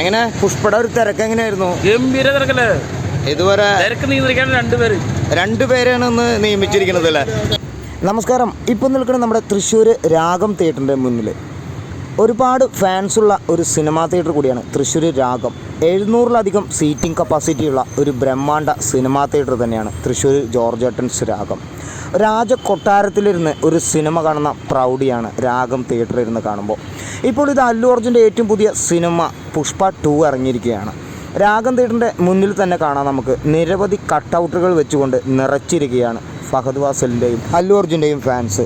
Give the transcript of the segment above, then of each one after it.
എങ്ങനെ പുഷ്പട ഒരു തിരക്ക് എങ്ങനെയായിരുന്നു? ഗംഭീര തിരക്കല്ലേ? ഇതുവരെ തിരക്ക് നിയന്ത്രിക്കാൻ രണ്ടുപേര് രണ്ടുപേരാണ് ഇന്ന് നിയമിച്ചിരിക്കുന്നത് അല്ലേ? നമസ്കാരം. ഇപ്പം നിൽക്കുന്നത് നമ്മുടെ തൃശ്ശൂർ രാഗം തിയേറ്ററിന്റെ മുന്നിൽ ഒരുപാട് ഫാൻസുള്ള ഒരു സിനിമാ തിയേറ്റർ കൂടിയാണ് തൃശ്ശൂർ രാഗം. എഴുന്നൂറിലധികം സീറ്റിംഗ് കപ്പാസിറ്റിയുള്ള ഒരു ബ്രഹ്മാണ്ഡ സിനിമാ തിയേറ്റർ തന്നെയാണ് തൃശ്ശൂർ ജോർജ് ഏട്ടൻസ് രാഗം. രാജ കൊട്ടാരത്തിലിരുന്ന് ഒരു സിനിമ കാണുന്ന പ്രൗഡിയാണ് രാഗം തിയേറ്ററിൽ ഇരുന്ന് കാണുമ്പോൾ. ഇപ്പോൾ ഇത് അല്ലു അർജുന്റെ ഏറ്റവും പുതിയ സിനിമ പുഷ്പ ടു ഇറങ്ങിയിരിക്കുകയാണ്. രാഗം തിയേറ്ററിന്റെ മുന്നിൽ തന്നെ കാണാൻ നമുക്ക് നിരവധി കട്ടൗട്ടുകൾ വെച്ചുകൊണ്ട് നിറച്ചിരിക്കുകയാണ് ഫഹദ് വാസലിന്റെയും അല്ലു അർജുന്റെയും ഫാൻസ്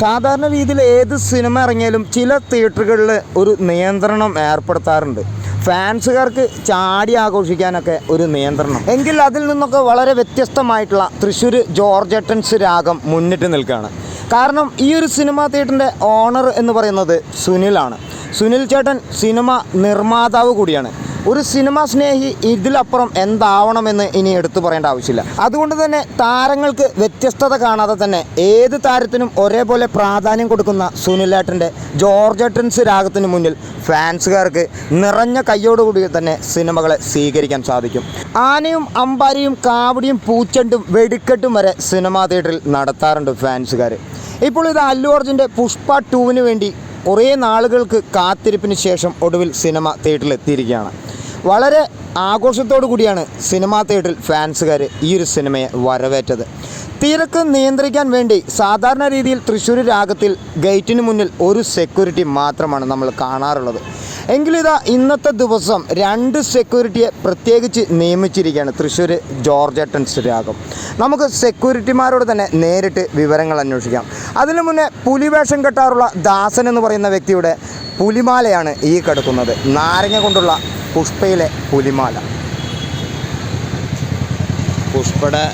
സാധാരണ രീതിയിൽ ഏത് സിനിമ ഇറങ്ങിയാലും ചില തിയേറ്ററുകളിൽ ഒരു നിയന്ത്രണം ഏർപ്പെടുത്താറുണ്ട്. ഫാൻസുകാർക്ക് ചാടി ആഘോഷിക്കാനൊക്കെ ഒരു നിയന്ത്രണം. എങ്കിൽ അതിൽ നിന്നൊക്കെ വളരെ വ്യത്യസ്തമായിട്ടുള്ള തൃശ്ശൂർ ജോർജ് രാഗം മുന്നിട്ട് നിൽക്കുകയാണ്. കാരണം ഈ ഒരു സിനിമാ തിയേറ്ററിന്റെ ഓണർ എന്ന് പറയുന്നത് സുനിലാണ്. സുനിൽ ചേട്ടൻ സിനിമ നിർമ്മാതാവ് കൂടിയാണ്. ഒരു സിനിമ സ്നേഹി ഇതിലപ്പുറം എന്താവണമെന്ന് ഇനി എടുത്തു പറയേണ്ട ആവശ്യമില്ല. അതുകൊണ്ട് തന്നെ താരങ്ങൾക്ക് വ്യത്യസ്തത കാണാതെ തന്നെ ഏത് താരത്തിനും ഒരേപോലെ പ്രാധാന്യം കൊടുക്കുന്ന സുനിലേട്ടന്റെ ജോർജ് ഏട്ടൻസ് രാഗത്തിന് മുന്നിൽ ഫാൻസുകാർക്ക് നിറഞ്ഞ കയ്യോടുകൂടി തന്നെ സിനിമകളെ സ്വീകരിക്കാൻ സാധിക്കും. ആനയും അമ്പാരിയും കാവടിയും പൂച്ചെണ്ടും വെടിക്കെട്ടും വരെ സിനിമാ തിയേറ്ററിൽ നടത്താറുണ്ട് ഫാൻസുകാർ ഇപ്പോൾ ഇത് അല്ലു അർജുന്റെ പുഷ്പ ടൂവിന് വേണ്ടി കുറേ നാളുകൾക്ക് കാത്തിരിപ്പിന് ശേഷം ഒടുവിൽ സിനിമ തിയേറ്ററിൽ എത്തിയിരിക്കുകയാണ് വളരെ ആഘോഷത്തോടു കൂടിയാണ് സിനിമാ തിയേറ്ററിൽ ഫാൻസുകാർ ഈ ഒരു സിനിമയെ വരവേറ്റത്. തിരക്ക് നിയന്ത്രിക്കാൻ വേണ്ടി സാധാരണ രീതിയിൽ തൃശ്ശൂർ രാഗത്തിൽ ഗേറ്റിന് മുന്നിൽ ഒരു സെക്യൂരിറ്റി മാത്രമാണ് നമ്മൾ കാണാറുള്ളത്. എങ്കിലിതാ ഇന്നത്തെ ദിവസം രണ്ട് സെക്യൂരിറ്റിയെ പ്രത്യേകിച്ച് നിയമിച്ചിരിക്കുകയാണ് തൃശ്ശൂർ ജോർജ് രാഗം. നമുക്ക് സെക്യൂരിറ്റിമാരോട് തന്നെ നേരിട്ട് വിവരങ്ങൾ അന്വേഷിക്കാം. അതിനു മുന്നേ പുലിവേഷം കെട്ടാറുള്ള ദാസൻ എന്ന് പറയുന്ന വ്യക്തിയുടെ പുലിമാലയാണ് ഈ കിടക്കുന്നത്. നാരങ്ങ കൊണ്ടുള്ള പുഷ്പയിലെ പുലിമാല. പുഷ്പയുടെ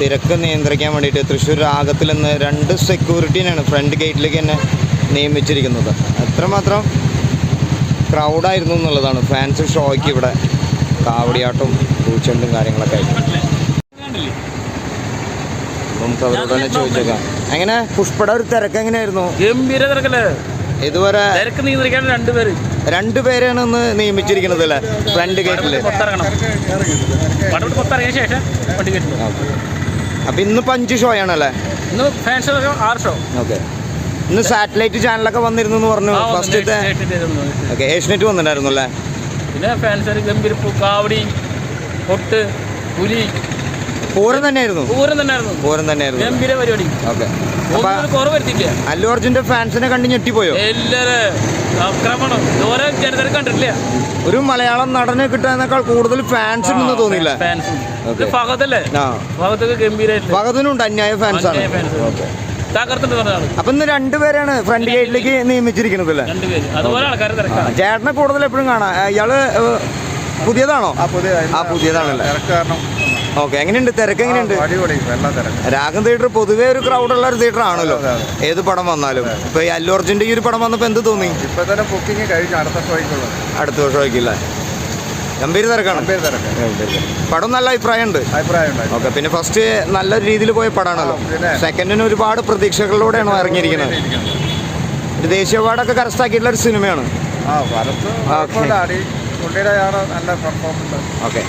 തിരക്ക് നിയന്ത്രിക്കാൻ വേണ്ടിയിട്ട് തൃശ്ശൂർ രാഗത്തിൽ നിന്ന് രണ്ട് സെക്യൂരിറ്റീനാണ് ഫ്രണ്ട് ഗേറ്റിലേക്ക് തന്നെ നിയമിച്ചിരിക്കുന്നത്. അത്രമാത്രം ക്രൗഡായിരുന്നു എന്നുള്ളതാണ് ഫാൻസ് ഷോയ്ക്ക് ഇവിടെ കാവടിയാട്ടും പൂച്ചെണ്ടും കാര്യങ്ങളൊക്കെ ആയിട്ട്. നമുക്ക് അവരോട് തന്നെ ചോദിച്ചേക്കാം. എങ്ങനെ? പുഷ്പയുടെ ഒരു തിരക്ക് എങ്ങനെയായിരുന്നു? ഗംഭീര തിരക്കല്ലേ? ഇതുവരെ തിരക്ക് നിയന്ത്രിക്കാൻ രണ്ടുപേര്? രണ്ടുപേരെയാണ് ഇന്ന് നിയമിച്ചിരിക്കുന്നത് അല്ലേ? ഫ്രണ്ട് ഗേറ്റിൽ പുറത്തിറങ്ങണം. ഇന്ന് പുറത്തിറങ്ങിയ ശേഷം വണ്ടി ഗേറ്റിൽ അപ്പം ഇന്നിപ്പോൾ അഞ്ച് ഷോ ആണല്ലേ ഇന്ന് ആറ് ഷോ ഓക്കെ. ഇന്ന് സാറ്റലൈറ്റ് ചാനലൊക്കെ വന്നിരുന്നു എന്ന് പറഞ്ഞു. ഫസ്റ്റത്തെ ഓക്കെ ഏഷ്യനെറ്റ് വന്നിട്ടുണ്ടായിരുന്നു അല്ലേ? പിന്നെ ഫാൻസ് ഗംഭീര പൂ കാവടി പൊട്ട് പുലി പൂരം തന്നെയായിരുന്നു? പൂരം തന്നെയായിരുന്നു. പൂരം തന്നെയായിരുന്നു. ഗംഭീര പരിപാടി. ഓക്കെ. കുറവ് വരുത്തില്ല അല്ലു അർജുന്റെ ഫാൻസിനെ കണ്ട് ഞെട്ടിപ്പോയോ? ആക്രമണം. ഇതുവരെ ജനതരെ കണ്ടിട്ടില്ല. ഒരു മലയാളം നടനെ കിട്ടാനേക്കാൾ കൂടുതൽ ഫാൻസ് ഉണ്ടെന്ന് തോന്നില്ല ഗംഭീരായിട്ടില്ല? അന്യായ ഫാൻസ് ആണ്. അപ്പൊ ഇന്ന് രണ്ടുപേരാണ് ഫ്രണ്ട് ഗേറ്റിലേക്ക് നിയമിച്ചിരിക്കുന്നത് അല്ലേ? ചേട്ടനെ കൂടുതൽ എപ്പോഴും കാണാം. ഇയാൾ പുതിയതാണോ? ആ പുതിയ ആ പുതിയതാണല്ലേ? കാരണം ഓക്കെ എങ്ങനെയുണ്ട്? തിരക്ക് എങ്ങനെയുണ്ട്? അടിപൊളി. തിരക്ക്. രാഗം തിയേറ്റർ പൊതുവേ ഒരു ക്രൗഡുള്ള ഒരു തിയേറ്റർ ആണല്ലോ. ഏത് പടം വന്നാലും. ഇപ്പൊ ഈ അല്ലു അർജുന്റെ ഈ ഒരു പടം വന്നപ്പോ എന്ത് തോന്നി? ഇപ്പൊ തന്നെ ബുക്കിംഗ് കഴിഞ്ഞു. അടുത്ത ഷോയ്ക്കുള്ളത് അടുത്ത വർഷം ആക്കില്ല ഗംഭീര തിരക്കാണ് പടം നല്ല അഭിപ്രായമുണ്ട്. ഓക്കെ പിന്നെ ഫസ്റ്റ് നല്ല രീതിയിൽ പോയ പടമാണല്ലോ സെക്കൻഡിന് ഒരുപാട് പ്രതീക്ഷകളിലൂടെയാണ് ഇറങ്ങിയിരിക്കുന്നത്. ഒരു ദേശീയ അവാർഡൊക്കെ കരസ്ഥാക്കിയിട്ടുള്ള ഒരു സിനിമയാണ്. നല്ല ഓക്കെ